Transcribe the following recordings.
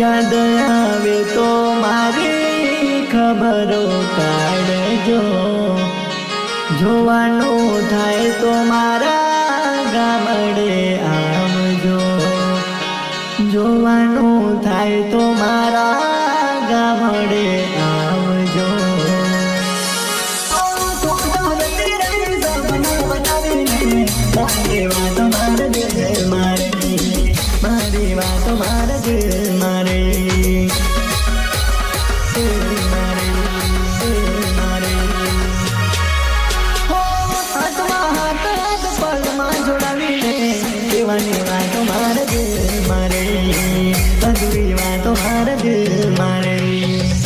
યાદ આવે તો મારી ખબરો કાઢજો જોવાનું થાય તો મારા જોવાનું થાય તો મારા ગામડે આવજો મારી વાતો મારે દિલ મારે મારી વાતો મારે દિલ મારે દિલ મારે દિલ મારે હો હાથમાં હાથ હાથ પગમાં જોડાવીને દેવાની વાતો મારે દિલ મારે બધી વાતો મારે દિલ મારે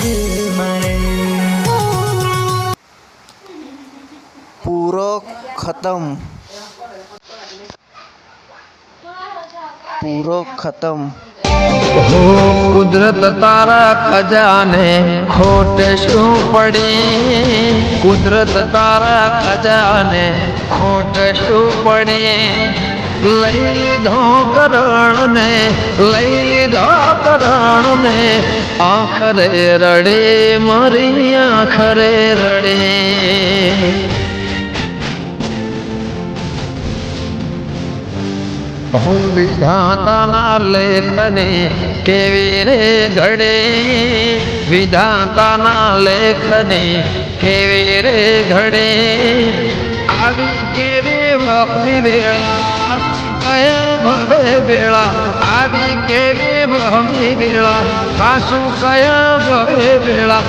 દિલ મારે પૂરો ખતમ. પૂરો ખતમ. હો કુદરત તારા ખજાને ખોટ શું પડે? કુદરત તારા ખજાને ખોટ શું પડી? લઈ લીધો કરણ ને લઈ લીધો કરણ ને આખરે રડે મારી આખરે રડે. હું વિધાતાના લેખને કેવી રે ઘડે? વિધાતાના લેખને કેવી રે ઘડે? આવી કેવી ભક્તિ વેળા કયા ભવે વેળા આવી કેવી ભમી વેળા કાસુ કયા ભવે વેળા